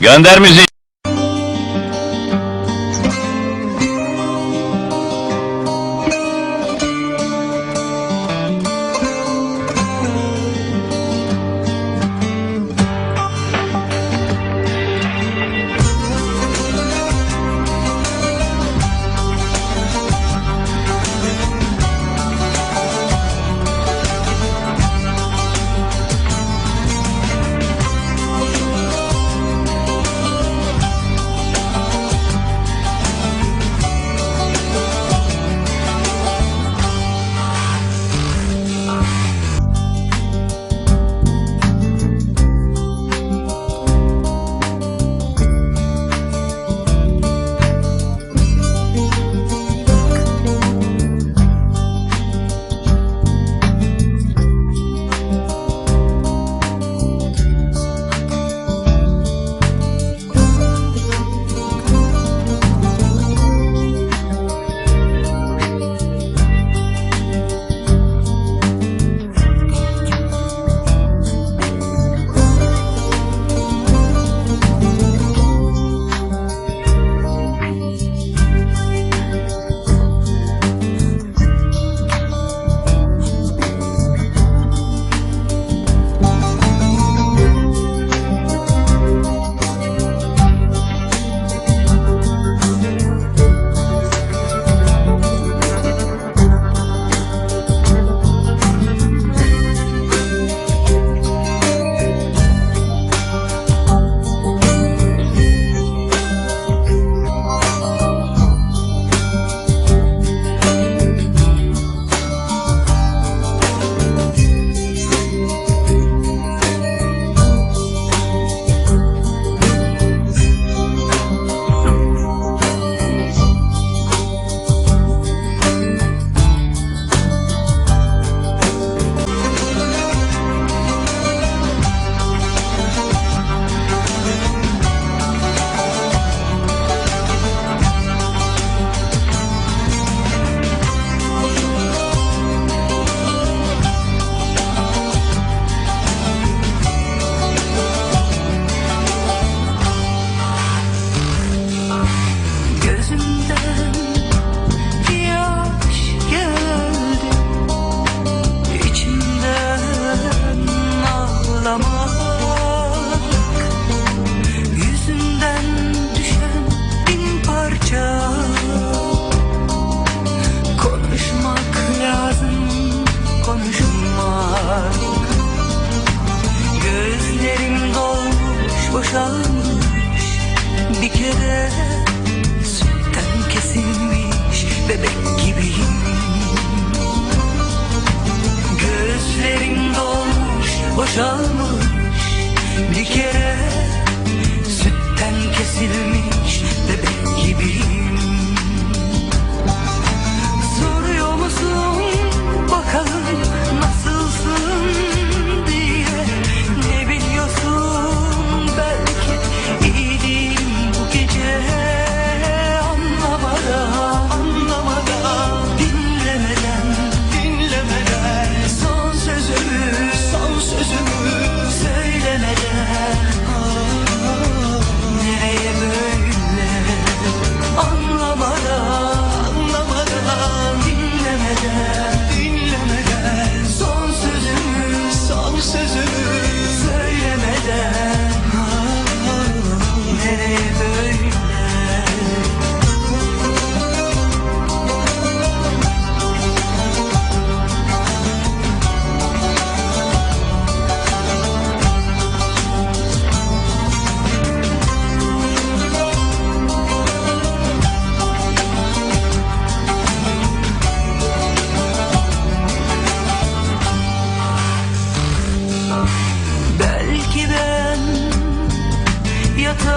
Gönder müziği.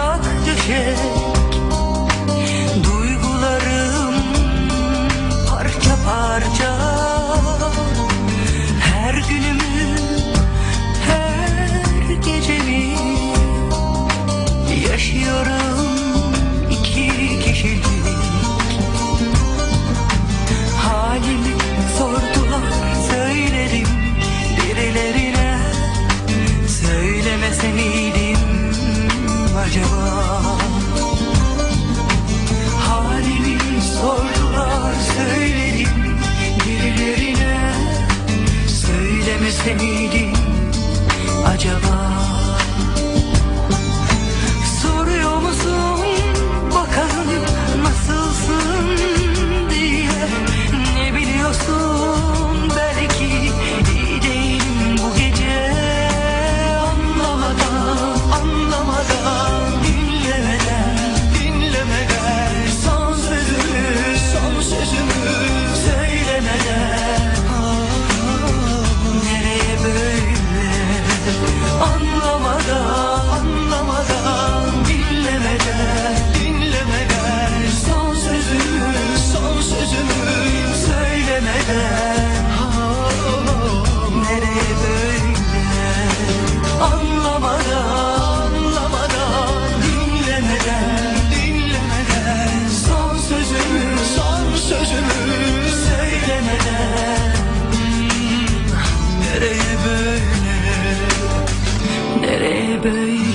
Yatak döşek Duygularım parça parça acaba? Halimi sordular söyledim birilerine Söylemese miydim acaba? Nereye böyle? Nereye böyle?